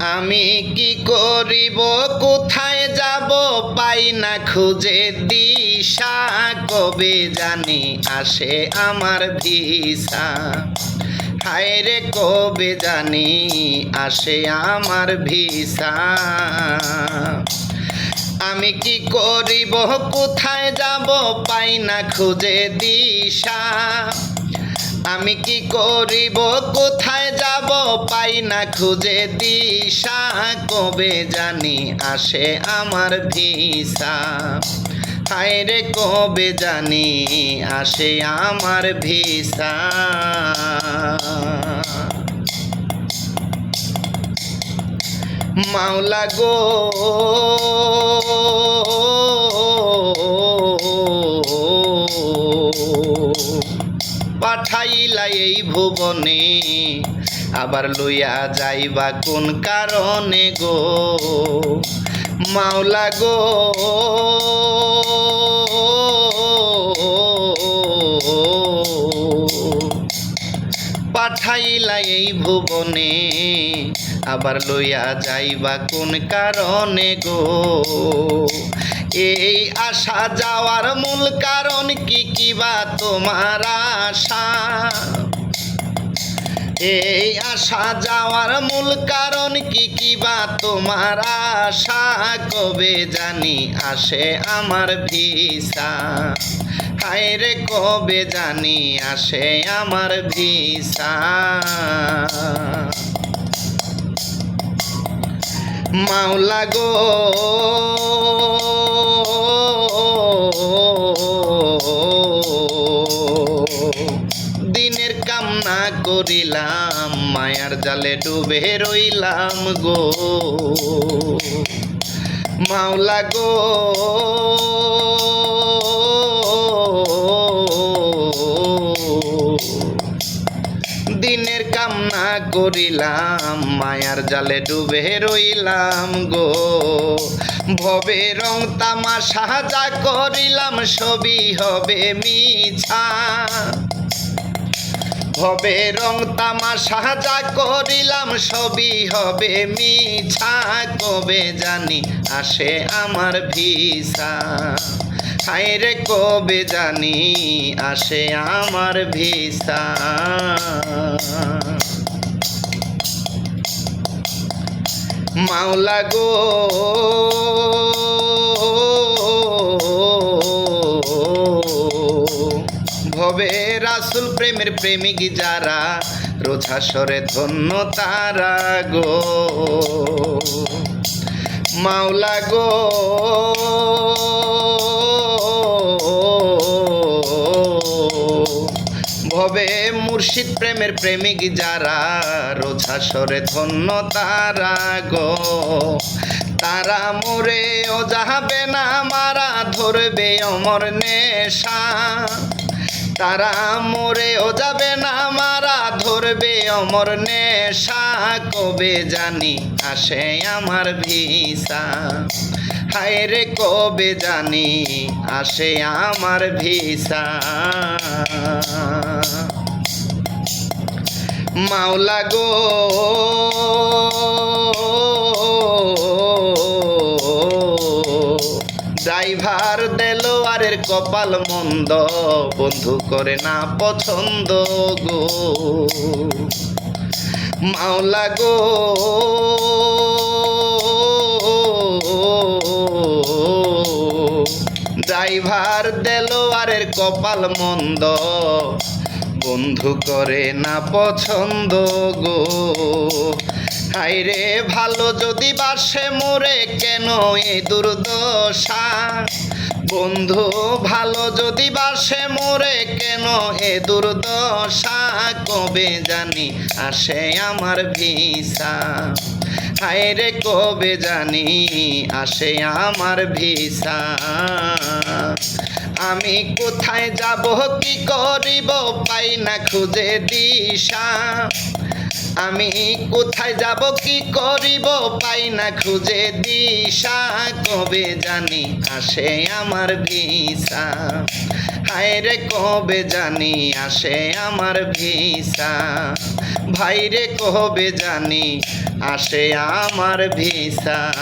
আমি কি করিব? কোথায় যাব? পাই না খুঁজে দিশা। কবে জানি আসে আমার ভিসা। হায় রে কবে জানি আসে আমার ভিসা। আমি কি করিব? কোথায় যাব? পাই না খুঁজে দিশা। আমি কি করিব? কোথায় যাব? পাই না খুঁজে দিশা, কবে জানি আসে আমার ভিসা। হায় রে, কবে জানি আসে আমার ভিসা। মাওলা গো। পাঠাইলা এই ভুবনে আবার লইয়া যাইবা কোন কারণে গো? মাওলা গো পাঠাইলা এই ভুবনে আবার লইয়া যাইবা কোন কারণে গো? এই আশা যাওয়ার মূল কারণ কি কিবা তোমার আশা? এই আশা যাওয়ার মূল কারণ কি কিবা তোমার আশা? কবে জানি আসে আমার ভিসা। হায় রে, কবে জানি আসে আমার ভিসা? মাওলা গো দিনের কামনা করিলাম মায়ার জালে ডুবে রইলাম গো। মাওলা গো করিলাম, মায়ার জালে ডুবে রইলাম গো। ভবে রং তামাশা যা করিলাম, সবই হবে মিছা। হবে রং তামাশা যা করিলাম, সবই হবে মিছা। কবে জানি আসে আমার ভিসা। হায় রে, কবে জানি আসে আমার ভিসা। মাওলা গো। ভবে রাসুল প্রেমের প্রেমিক যারা রোজা সরে ধন্য তারা গো। মাওলা গো। মুর্শিদ প্রেমের প্রেমিক যারা, রোজা সরে ধন্য তারা গো। তারা মরে ও যাবে না, মারা ধরবে অমর নেশা। তারা মরে ও যাবে না, মারা ধরবে অমর নেশা। কবে জানি আসে আমার ভিসা। হায় রে, কবে জানি আসে আমার ভিসা। মাওলা গো। ড্রাইভার দেলোয়ারের কপাল মন্দ বন্ধু করে না পছন্দ গো। মাওলা গো। দেলোয়ারের কপাল মন্দ। বন্ধু করে না পছন্দ গো। হাইরে ভালো যদি বাসে মোরে কেন এ দুর্দশা? বন্ধু, ভালো যদি বাসে মোরে কেন এ দুর্দশা? কবে জানি আসে আমার ভিসা। হায়রে, কবে জানি আসে আমার ভিসা। আমি কোথায় যাব, কি করিব, পাই না খুঁজে দিশা। আমি কোথায় যাব, কি করিব, পাই না খুঁজে দিশা। কবে জানি আসে আমার ভিসা। হায় রে, কবে জানি আসে আমার ভিসা। ভাইরে কবে জানি আসে আমার ভিসা।